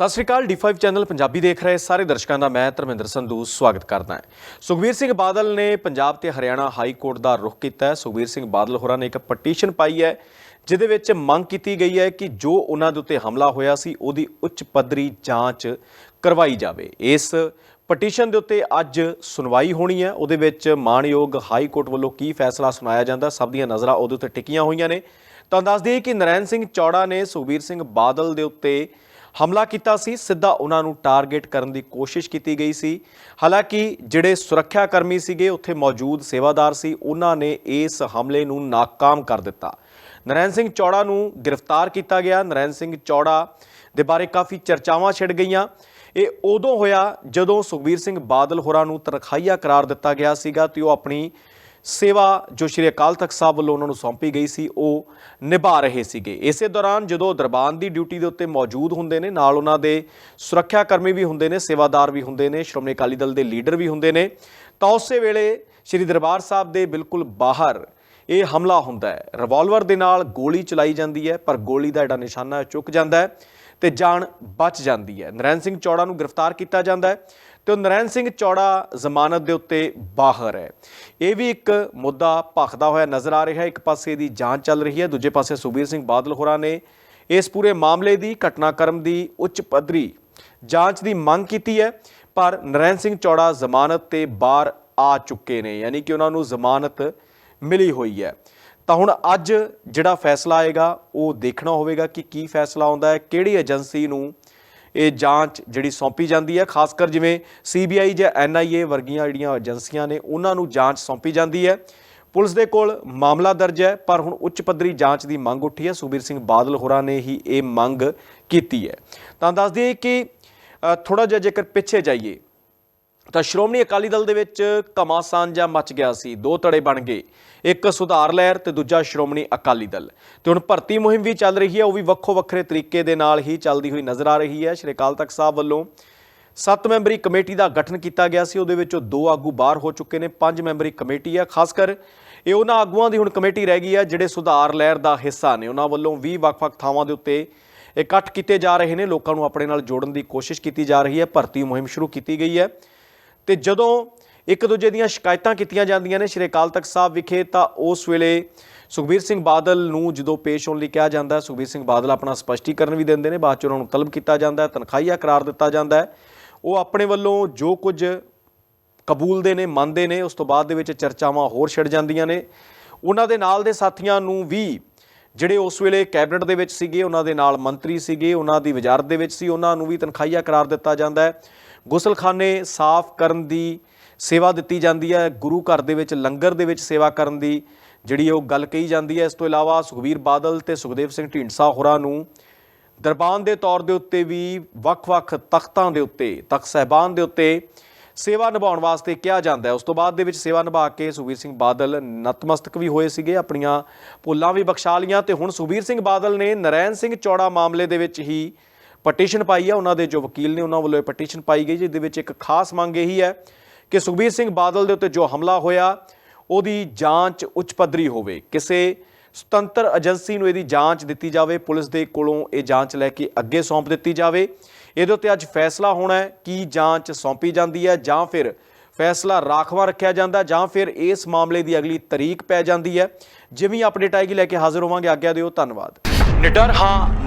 ਸਤਿ ਸ਼੍ਰੀ ਅਕਾਲ D5 channel Punjabi ਦੇਖ ਰਹੇ ਸਾਰੇ ਦਰਸ਼ਕਾਂ ਦਾ ਮੈਂ ਧਰਮਿੰਦਰ ਸੰਧੂ ਸਵਾਗਤ ਕਰਦਾ ਹਾਂ। ਸੁਖਬੀਰ ਸਿੰਘ ਬਾਦਲ ਨੇ ਪੰਜਾਬ ਤੇ ਹਰਿਆਣਾ ਹਾਈ ਕੋਰਟ ਦਾ ਰੁਖ ਕੀਤਾ ਹੈ। ਸੁਖਬੀਰ ਸਿੰਘ ਬਾਦਲ ਹੋਰਾਂ ਨੇ ਇੱਕ ਪਟੀਸ਼ਨ ਪਾਈ ਹੈ, ਜਿਹਦੇ ਵਿੱਚ ਮੰਗ ਕੀਤੀ ਗਈ ਹੈ ਕਿ ਜੋ ਉਹਨਾਂ ਦੇ ਉੱਤੇ ਹਮਲਾ ਹੋਇਆ ਸੀ, ਉਹਦੀ ਉੱਚ ਪੱਧਰੀ ਜਾਂਚ ਕਰਵਾਈ ਜਾਵੇ। ਇਸ ਪਟੀਸ਼ਨ ਦੇ ਉੱਤੇ ਅੱਜ ਸੁਣਵਾਈ ਹੋਣੀ ਹੈ। ਉਹਦੇ ਵਿੱਚ ਮਾਣਯੋਗ ਹਾਈ ਕੋਰਟ ਵੱਲੋਂ ਕੀ ਫੈਸਲਾ ਸੁਣਾਇਆ ਜਾਂਦਾ, ਸਭ ਦੀਆਂ ਨਜ਼ਰਾਂ ਉਹਦੇ ਉੱਤੇ ਟਿਕੀਆਂ ਹੋਈਆਂ ਨੇ। ਤਾਂ ਦੱਸ ਦਈਏ ਕਿ ਨਰੈਣ ਸਿੰਘ ਚੌੜਾ ਨੇ ਸੁਖਬੀਰ ਸਿੰਘ ਬਾਦਲ ਦੇ ਉੱਤੇ ਹਮਲਾ ਕੀਤਾ ਸੀ, ਸਿੱਧਾ ਉਹਨਾਂ ਨੂੰ ਟਾਰਗੇਟ ਕਰਨ ਦੀ ਕੋਸ਼ਿਸ਼ ਕੀਤੀ ਗਈ ਸੀ। ਹਾਲਾਂਕਿ ਜਿਹੜੇ ਸੁਰੱਖਿਆ ਕਰਮੀ ਸੀਗੇ, ਉੱਥੇ ਮੌਜੂਦ ਸੇਵਾਦਾਰ ਸੀ, ਉਹਨਾਂ ਨੇ ਇਸ ਹਮਲੇ ਨੂੰ ਨਾਕਾਮ ਕਰ ਦਿੱਤਾ। ਨਰੈਣ ਸਿੰਘ ਚੌੜਾ ਨੂੰ ਗ੍ਰਿਫਤਾਰ ਕੀਤਾ ਗਿਆ। ਨਰੈਣ ਸਿੰਘ ਚੌੜਾ ਦੇ ਬਾਰੇ ਕਾਫੀ ਚਰਚਾਵਾਂ ਛਿੜ ਗਈਆਂ। ਇਹ ਉਦੋਂ ਹੋਇਆ ਜਦੋਂ ਸੁਖਬੀਰ ਸਿੰਘ ਬਾਦਲ ਹੋਰਾਂ ਨੂੰ ਤਨਖਾਹੀਆ ਕਰਾਰ ਦਿੱਤਾ ਗਿਆ ਸੀਗਾ ਤੇ ਉਹ ਆਪਣੀ ਸੇਵਾ ਜੋ ਸ਼੍ਰੀ ਅਕਾਲ ਤਖਤ ਸਾਹਿਬ ਵੱਲੋਂ ਉਹਨਾਂ ਨੂੰ ਸੌਂਪੀ ਗਈ ਸੀ, ਉਹ ਨਿਭਾ ਰਹੇ ਸੀਗੇ। ਇਸੇ ਦੌਰਾਨ ਜਦੋਂ ਦਰਬਾਨ ਦੀ ਡਿਊਟੀ ਦੇ ਉੱਤੇ ਮੌਜੂਦ ਹੁੰਦੇ ਨੇ, ਨਾਲ ਉਹਨਾਂ ਦੇ ਸੁਰੱਖਿਆ ਕਰਮੀ ਵੀ ਹੁੰਦੇ ਨੇ, ਸੇਵਾਦਾਰ ਵੀ ਹੁੰਦੇ ਨੇ, ਸ਼੍ਰੋਮਣੀ ਅਕਾਲੀ ਦਲ ਦੇ ਲੀਡਰ ਵੀ ਹੁੰਦੇ ਨੇ, ਤਾਂ ਉਸੇ ਵੇਲੇ ਸ਼੍ਰੀ ਦਰਬਾਰ ਸਾਹਿਬ ਦੇ ਬਿਲਕੁਲ ਬਾਹਰ ਇਹ ਹਮਲਾ ਹੁੰਦਾ ਹੈ। ਰਿਵਾਲਵਰ ਦੇ ਨਾਲ ਗੋਲੀ ਚਲਾਈ ਜਾਂਦੀ ਹੈ, ਪਰ ਗੋਲੀ ਦਾ ਜਿਹੜਾ ਨਿਸ਼ਾਨਾ ਚੁੱਕ ਜਾਂਦਾ ਹੈ ਤੇ ਜਾਨ ਬਚ ਜਾਂਦੀ ਹੈ। ਨਰੈਣ ਸਿੰਘ ਚੌੜਾ ਨੂੰ ਗ੍ਰਿਫਤਾਰ ਕੀਤਾ ਜਾਂਦਾ ਹੈ। ਤੇ ਨਰੈਣ ਸਿੰਘ ਚੌੜਾ ਜ਼ਮਾਨਤ ਦੇ ਉੱਤੇ ਬਾਹਰ ਹੈ। ਇਹ ਵੀ ਇੱਕ ਮੁੱਦਾ ਭਖਦਾ ਹੋਇਆ ਨਜ਼ਰ ਆ ਰਿਹਾ ਹੈ। ਇੱਕ ਪਾਸੇ ਦੀ ਜਾਂਚ ਚੱਲ ਰਹੀ ਹੈ, ਦੂਜੇ ਪਾਸੇ ਸੁਖਬੀਰ ਸਿੰਘ ਬਾਦਲ ਹੋਰਾਂ ਨੇ ਇਸ ਪੂਰੇ ਮਾਮਲੇ ਦੀ, ਘਟਨਾਕ੍ਰਮ ਦੀ ਉੱਚ ਪੱਧਰੀ ਜਾਂਚ ਦੀ ਮੰਗ ਕੀਤੀ ਹੈ, ਪਰ ਨਰੈਣ ਸਿੰਘ ਚੌੜਾ ਜ਼ਮਾਨਤ ਤੇ ਬਾਹਰ ਆ ਚੁੱਕੇ ਨੇ, ਯਾਨੀ ਕਿ ਉਹਨਾਂ ਨੂੰ ਜ਼ਮਾਨਤ ਮਿਲੀ ਹੋਈ ਹੈ। ਤਾਂ ਹੁਣ ਅੱਜ ਜਿਹੜਾ ਫੈਸਲਾ ਆਏਗਾ, ਉਹ ਦੇਖਣਾ ਹੋਵੇਗਾ ਕਿ ਕੀ ਫੈਸਲਾ ਆਉਂਦਾ ਹੈ, ਕਿਹੜੀ ਏਜੰਸੀ ਨੂੰ ਇਹ ਜਾਂਚ ਜਿਹੜੀ ਸੌਂਪੀ ਜਾਂਦੀ ਹੈ ਖਾਸ ਕਰ ਜਿਵੇਂ ਸੀਬੀਆਈ ਜਾਂ ਐਨਆਈਏ ਵਰਗੀਆਂ ਜਿਹੜੀਆਂ ਏਜੰਸੀਆਂ ਨੇ, ਉਹਨਾਂ ਨੂੰ ਜਾਂਚ ਸੌਂਪੀ ਜਾਂਦੀ ਹੈ। ਪੁਲਿਸ ਦੇ ਕੋਲ ਮਾਮਲਾ ਦਰਜ ਹੈ, ਪਰ ਹੁਣ ਉੱਚ ਪੱਧਰੀ ਜਾਂਚ ਦੀ ਮੰਗ ਉੱਠੀ ਹੈ। ਸੁਖਬੀਰ ਸਿੰਘ ਬਾਦਲ ਹੋਰਾਂ ਨੇ ਹੀ ਇਹ ਮੰਗ ਕੀਤੀ ਹੈ। ਤਾਂ ਦੱਸ ਦਈਏ ਕਿ ਥੋੜਾ ਜਿਹਾ ਜੇਕਰ ਪਿੱਛੇ ਜਾਈਏ ਤਾਂ ਸ਼੍ਰੋਮਣੀ ਅਕਾਲੀ ਦਲ ਦੇ ਵਿੱਚ ਘਮਾਸਾਨ ਜਾਂ ਮਚ ਗਿਆ ਸੀ, ਦੋ ਧੜੇ ਬਣ ਗਏ। ਇੱਕ ਸੁਧਾਰ ਲਹਿਰ ਤੇ ਦੂਜਾ ਸ਼੍ਰੋਮਣੀ ਅਕਾਲੀ ਦਲ। ਤੇ ਹੁਣ ਭਰਤੀ ਮੁਹਿੰਮ ਵੀ ਚੱਲ ਰਹੀ ਹੈ, ਉਹ ਵੀ ਵੱਖੋ ਵੱਖਰੇ ਤਰੀਕੇ ਦੇ ਨਾਲ ਹੀ ਚੱਲਦੀ ਹੋਈ ਨਜ਼ਰ ਆ ਰਹੀ ਹੈ। ਸ਼੍ਰੀ ਅਕਾਲ ਤਖਤ ਸਾਹਿਬ ਵੱਲੋਂ ਸੱਤ ਮੈਂਬਰੀ ਕਮੇਟੀ ਦਾ ਗਠਨ ਕੀਤਾ ਗਿਆ ਸੀ, ਉਹਦੇ ਵਿੱਚੋਂ ਦੋ ਆਗੂ ਬਾਹਰ ਹੋ ਚੁੱਕੇ ਨੇ, ਪੰਜ ਮੈਂਬਰੀ ਕਮੇਟੀ ਹੈ ਖਾਸ ਕਰ ਇਹ ਉਹਨਾਂ ਆਗੂਆਂ ਦੀ ਹੁਣ ਕਮੇਟੀ ਰਹਿ ਗਈ ਹੈ, ਜਿਹੜੇ ਸੁਧਾਰ ਲਹਿਰ ਦਾ ਹਿੱਸਾ ਨੇ। ਉਹਨਾਂ ਵੱਲੋਂ ਵੀ ਵੱਖ-ਵੱਖ ਥਾਵਾਂ ਦੇ ਉੱਤੇ ਇਕੱਠ ਕੀਤੇ ਜਾ ਰਹੇ ਨੇ, ਲੋਕਾਂ ਨੂੰ ਆਪਣੇ ਨਾਲ ਜੋੜਨ ਦੀ ਕੋਸ਼ਿਸ਼ ਕੀਤੀ ਜਾ ਰਹੀ ਹੈ, ਭਰਤੀ ਮੁਹਿੰਮ ਸ਼ੁਰੂ ਕੀਤੀ ਗਈ ਹੈ। ਤੇ ਜਦੋਂ ਇੱਕ ਦੂਜੇ ਦੀਆਂ ਸ਼ਿਕਾਇਤਾਂ ਕੀਤੀਆਂ ਜਾਂਦੀਆਂ ਨੇ ਸ਼੍ਰੀ ਅਕਾਲ ਤਖਤ ਸਾਹਿਬ ਵਿਖੇ, ਤਾਂ ਉਸ ਵੇਲੇ ਸੁਖਬੀਰ ਸਿੰਘ ਬਾਦਲ ਨੂੰ ਜਦੋਂ ਪੇਸ਼ ਹੋਣ ਲਈ ਕਿਹਾ ਜਾਂਦਾ ਹੈ, ਸੁਖਬੀਰ ਸਿੰਘ ਬਾਦਲ ਆਪਣਾ ਸਪਸ਼ਟੀਕਰਨ ਵੀ ਦਿੰਦੇ ਨੇ, ਬਾਅਦ ਚ ਉਹਨਾਂ ਨੂੰ ਤਲਬ ਕੀਤਾ ਜਾਂਦਾ ਹੈ, ਤਨਖਾਹੀਆ ਕਰਾਰ ਦਿੱਤਾ ਜਾਂਦਾ ਹੈ। ਉਹ ਆਪਣੇ ਵੱਲੋਂ ਜੋ ਕੁਝ ਕਬੂਲਦੇ ਨੇ, ਮੰਨਦੇ ਨੇ, ਉਸ ਤੋਂ ਬਾਅਦ ਦੇ ਵਿੱਚ ਚਰਚਾਵਾਂ ਹੋਰ ਛਿੜ ਜਾਂਦੀਆਂ ਨੇ। ਉਹਨਾਂ ਦੇ ਨਾਲ ਦੇ ਸਾਥੀਆਂ ਨੂੰ ਵੀ ਜਿਹੜੇ ਉਸ ਵੇਲੇ ਕੈਬਨਿਟ ਦੇ ਵਿੱਚ ਸੀਗੇ, ਉਹਨਾਂ ਦੇ ਨਾਲ ਮੰਤਰੀ ਸੀਗੇ, ਉਹਨਾਂ ਦੀ ਵਜ਼ਾਰਤ ਦੇ ਵਿੱਚ ਸੀ, ਉਹਨਾਂ ਨੂੰ ਵੀ ਤਨਖਾਹੀਆ ਕਰਾਰ ਦਿੱਤਾ ਜਾਂਦਾ ਹੈ। ਗੁਸਲਖਾਨੇ ਸਾਫ਼ ਕਰਨ ਦੀ ਸੇਵਾ ਦਿੱਤੀ ਜਾਂਦੀ ਹੈ, ਗੁਰੂ ਘਰ ਦੇ ਵਿੱਚ, ਲੰਗਰ ਦੇ ਵਿੱਚ ਸੇਵਾ ਕਰਨ ਦੀ ਜਿਹੜੀ ਉਹ ਗੱਲ ਕਹੀ ਜਾਂਦੀ ਹੈ। ਇਸ ਤੋਂ ਇਲਾਵਾ ਸੁਖਬੀਰ ਬਾਦਲ ਤੇ ਸੁਖਦੇਵ ਸਿੰਘ ਢੀਂਡਸਾ ਹੋਰਾਂ ਨੂੰ ਦਰਬਾਨ ਦੇ ਤੌਰ ਦੇ ਉੱਤੇ ਵੀ ਵੱਖ-ਵੱਖ ਤਖਤਾਂ ਦੇ ਉੱਤੇ, ਤਖਤ ਸਹਿਬਾਨ ਦੇ ਉੱਤੇ ਸੇਵਾ ਨਿਭਾਉਣ ਵਾਸਤੇ ਕਿਹਾ ਜਾਂਦਾ ਹੈ। ਉਸ ਤੋਂ ਬਾਅਦ ਦੇ ਵਿੱਚ ਸੇਵਾ ਨਿਭਾ ਕੇ ਸੁਖਬੀਰ ਸਿੰਘ ਬਾਦਲ ਨਤਮਸਤਕ ਵੀ ਹੋਏ ਸੀਗੇ, ਆਪਣੀਆਂ ਭੁੱਲਾਂ ਵੀ ਬਖਸ਼ਾ ਲੀਆਂ ਤੇ ਹੁਣ ਸੁਖਬੀਰ ਸਿੰਘ ਬਾਦਲ ਨੇ ਨਰੈਣ ਸਿੰਘ ਚੌੜਾ ਮਾਮਲੇ ਦੇ ਵਿੱਚ ਹੀ ਪਟੀਸ਼ਨ ਪਾਈ ਹੈ ਉਹਨਾਂ ਦੇ ਜੋ ਵਕੀਲ ਨੇ ਉਹਨਾਂ ਵੱਲੋਂ ਇਹ ਪਟੀਸ਼ਨ ਪਾਈ ਗਈ, ਜਿਹਦੇ ਵਿੱਚ ਇੱਕ ਖਾਸ ਮੰਗ ਇਹੀ ਹੈ ਕਿ ਸੁਖਬੀਰ ਸਿੰਘ ਬਾਦਲ ਦੇ ਉੱਤੇ ਜੋ ਹਮਲਾ ਹੋਇਆ, ਉਹਦੀ ਜਾਂਚ ਉੱਚ ਪੱਧਰੀ ਹੋਵੇ। ਕਿਸੇ ਸੁਤੰਤਰ ਏਜੰਸੀ ਨੂੰ ਇਹਦੀ ਜਾਂਚ ਦਿੱਤੀ ਜਾਵੇ, ਪੁਲਿਸ ਦੇ ਕੋਲੋਂ ਇਹ ਜਾਂਚ ਲੈ ਕੇ ਅੱਗੇ ਸੌਂਪ ਦਿੱਤੀ ਜਾਵੇ। ਇਹਦੇ ਉੱਤੇ ਅੱਜ ਫੈਸਲਾ ਹੋਣਾ ਹੈ, ਕੀ ਜਾਂਚ ਸੌਂਪੀ ਜਾਂਦੀ ਹੈ, ਜਾਂ ਫਿਰ ਫੈਸਲਾ ਰਾਖਵਾ ਰੱਖਿਆ ਜਾਂਦਾ, ਜਾਂ ਫਿਰ ਇਸ ਮਾਮਲੇ ਦੀ ਅਗਲੀ ਤਰੀਕ ਪੈ ਜਾਂਦੀ ਹੈ। ਜਿਵੇਂ ਅਪਡੇਟ ਆਏਗੀ, ਲੈ ਕੇ ਹਾਜ਼ਰ ਹੋਵਾਂਗੇ। ਆਗਿਆ ਦਿਓ, ਧੰਨਵਾਦ। ਨਿਡਰ ਹਾਂ